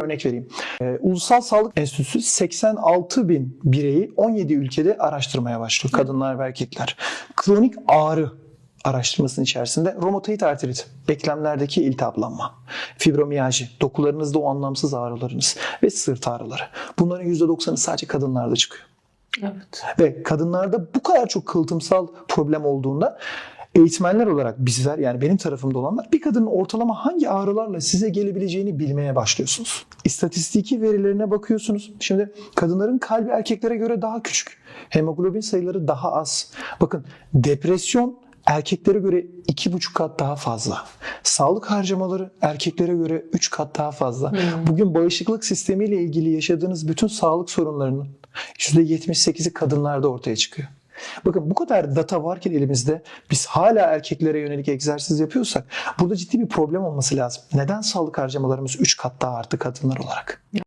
örnek vereyim. Ee, Ulusal Sağlık Enstitüsü 86 bin bireyi 17 ülkede araştırmaya başlıyor. Kadınlar ve erkekler. Kronik ağrı araştırmasının içerisinde romatoid artrit, beklemlerdeki iltihaplanma, fibromiyalji, dokularınızda o anlamsız ağrılarınız ve sırt ağrıları. Bunların %90'ı sadece kadınlarda çıkıyor. Evet. Ve kadınlarda bu kadar çok kılıtımsal problem olduğunda eğitmenler olarak bizler yani benim tarafımda olanlar bir kadının ortalama hangi ağrılarla size gelebileceğini bilmeye başlıyorsunuz. İstatistiki verilerine bakıyorsunuz. Şimdi kadınların kalbi erkeklere göre daha küçük. Hemoglobin sayıları daha az. Bakın depresyon erkeklere göre iki buçuk kat daha fazla. Sağlık harcamaları erkeklere göre üç kat daha fazla. Bugün bağışıklık sistemiyle ilgili yaşadığınız bütün sağlık sorunlarının %78'i kadınlarda ortaya çıkıyor. Bakın bu kadar data varken elimizde biz hala erkeklere yönelik egzersiz yapıyorsak burada ciddi bir problem olması lazım. Neden sağlık harcamalarımız 3 kat daha arttı kadınlar olarak?